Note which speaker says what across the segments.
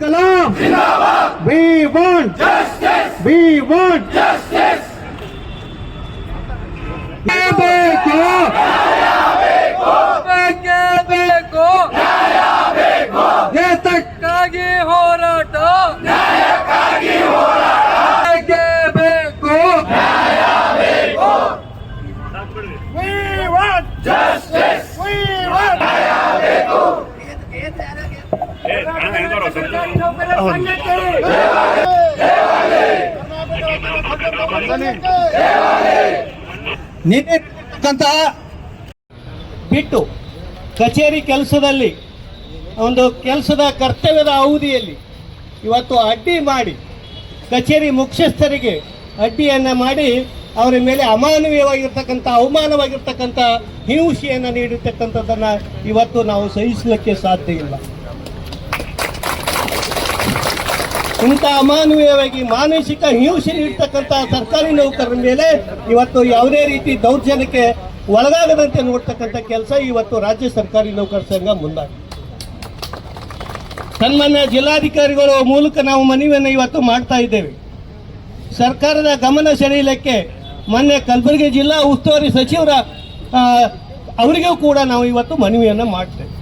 Speaker 1: Kalam! We want justice! We want justice! ನಿನ್ನೆಂತಹ ಬಿಟ್ಟು ಕಚೇರಿ ಕೆಲಸದಲ್ಲಿ ಒಂದು ಕೆಲಸದ ಕರ್ತವ್ಯದ ಅವಧಿಯಲ್ಲಿ ಇವತ್ತು ಅಡ್ಡಿ ಮಾಡಿ ಕಚೇರಿ ಮುಖ್ಯಸ್ಥರಿಗೆ ಅಡ್ಡಿಯನ್ನು ಮಾಡಿ ಅವರ ಮೇಲೆ ಅಮಾನವೀಯವಾಗಿರ್ತಕ್ಕಂಥ ಅವಮಾನವಾಗಿರ್ತಕ್ಕಂಥ ಹಿಂಸೆಯನ್ನು ನೀಡಿರ್ತಕ್ಕಂಥದ್ದನ್ನು ಇವತ್ತು ನಾವು ಸಹಿಸಲಿಕ್ಕೆ ಸಾಧ್ಯ ಇಲ್ಲ. ಇಂಥ ಅಮಾನವೀಯವಾಗಿ ಮಾನಸಿಕ ಹಿಂಸೆ ನೀಡ್ತಕ್ಕಂಥ ಸರ್ಕಾರಿ ನೌಕರರ ಮೇಲೆ ಇವತ್ತು ಯಾವುದೇ ರೀತಿ ದೌರ್ಜನ್ಯಕ್ಕೆ ಒಳಗಾಗದಂತೆ ನೋಡ್ತಕ್ಕಂಥ ಕೆಲಸ ಇವತ್ತು ರಾಜ್ಯ ಸರ್ಕಾರಿ ನೌಕರ ಸಂಘ ಮುಂದಾಗಿದೆ. ಸನ್ಮಾನ್ಯ ಜಿಲ್ಲಾಧಿಕಾರಿಗಳ ಮೂಲಕ ನಾವು ಮನವಿಯನ್ನು ಇವತ್ತು ಮಾಡ್ತಾ ಇದ್ದೇವೆ. ಸರ್ಕಾರದ ಗಮನ ಸೆಳೆಯಲಿಕ್ಕೆ ಮೊನ್ನೆ ಕಲಬುರಗಿ ಜಿಲ್ಲಾ ಉಸ್ತುವಾರಿ ಸಚಿವರ ಅವರಿಗೂ ಕೂಡ ನಾವು ಇವತ್ತು ಮನವಿಯನ್ನು ಮಾಡ್ತೇವೆ.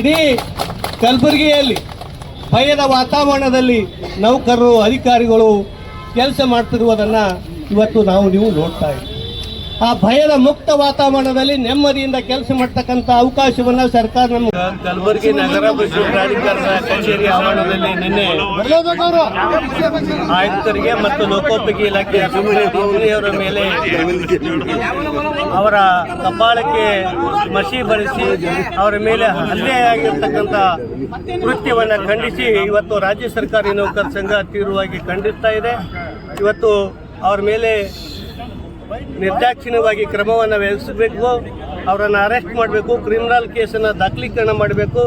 Speaker 1: ಇಡೀ ಕಲಬುರಗಿಯಲ್ಲಿ ಭಯದ ವಾತಾವರಣದಲ್ಲಿ ನೌಕರರು ಅಧಿಕಾರಿಗಳು ಕೆಲಸ ಮಾಡ್ತಿರುವುದನ್ನು ಇವತ್ತು ನಾವು ನೀವು ನೋಡ್ತಾ ಇದ್ದೀವಿ. ಆ ಭಯದ ಮುಕ್ತ ವಾತಾವರಣದಲ್ಲಿ ನೆಮ್ಮದಿಯಿಂದ ಕೆಲಸ ಮಾಡ್ತಕ್ಕಂಥ ಅವಕಾಶವನ್ನ ಸರ್ಕಾರ ನಮ್ಗೆ ಕಲಬುರಗಿ ನಗರ ಕಚೇರಿ ಆವರಣದಲ್ಲಿ ನಿನ್ನೆ ಆಯುಕ್ತರಿಗೆ ಮತ್ತು ಲೋಕೋಪಯೋಗಿ ಇಲಾಖೆ ಅವರ ಮೇಲೆ ಅವರ ಕಪಾಳಕ್ಕೆ ಮಸಿ ಬಳಸಿ ಅವರ ಮೇಲೆ ಹಲ್ಲೆ ಆಗಿರ್ತಕ್ಕಂಥ ಕೃತ್ಯವನ್ನು ಖಂಡಿಸಿ ಇವತ್ತು ರಾಜ್ಯ ಸರ್ಕಾರಿ ನೌಕರ ಸಂಘ ತೀವ್ರವಾಗಿ ಖಂಡಿಸ್ತಾ ಇದೆ. ಇವತ್ತು ಅವರ ಮೇಲೆ ನಿರ್ದಾಕ್ಷಿಣ್ಯವಾಗಿ ಕ್ರಮವನ್ನು ವಹಿಸಬೇಕು, ಅವರನ್ನು ಅರೆಸ್ಟ್ ಮಾಡಬೇಕು ಕ್ರಿಮಿನಲ್ ಕೇಸನ್ನು ದಾಖಲೀಕರಣ ಮಾಡಬೇಕು.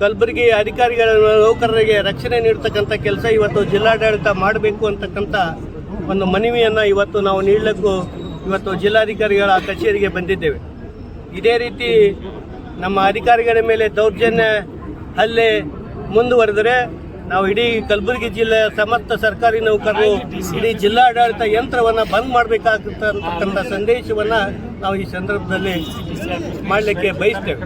Speaker 1: ಕಲಬುರಗಿ ಅಧಿಕಾರಿಗಳ ನೌಕರರಿಗೆ ರಕ್ಷಣೆ ನೀಡ್ತಕ್ಕಂಥ ಕೆಲಸ ಇವತ್ತು ಜಿಲ್ಲಾಡಳಿತ ಮಾಡಬೇಕು ಅಂತಕ್ಕಂಥ ಒಂದು ಮನವಿಯನ್ನು ಇವತ್ತು ನಾವು ನೀಡಲಿಕ್ಕೂ ಇವತ್ತು ಜಿಲ್ಲಾಧಿಕಾರಿಗಳ ಕಚೇರಿಗೆ ಬಂದಿದ್ದೇವೆ. ಇದೇ ರೀತಿ ನಮ್ಮ ಅಧಿಕಾರಿಗಳ ಮೇಲೆ ದೌರ್ಜನ್ಯ ಹಲ್ಲೆ ಮುಂದುವರೆದರೆ ನಾವು ಇಡೀ ಕಲಬುರಗಿ ಜಿಲ್ಲೆಯ ಸಮಸ್ತ ಸರ್ಕಾರಿ ನೌಕರರು, ಇಡೀ ಜಿಲ್ಲಾಡಳಿತ ಯಂತ್ರವನ್ನು ಬಂದ್ ಮಾಡಬೇಕಾಗತಕ್ಕಂಥ ಸಂದೇಶವನ್ನು ನಾವು ಈ ಸಂದರ್ಭದಲ್ಲಿ ಮಾಡಲಿಕ್ಕೆ ಬಯಸ್ತೇವೆ.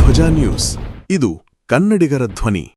Speaker 2: ಧ್ವಜ ನ್ಯೂಸ್. ಇದು ಕನ್ನಡಿಗರ ಧ್ವನಿ.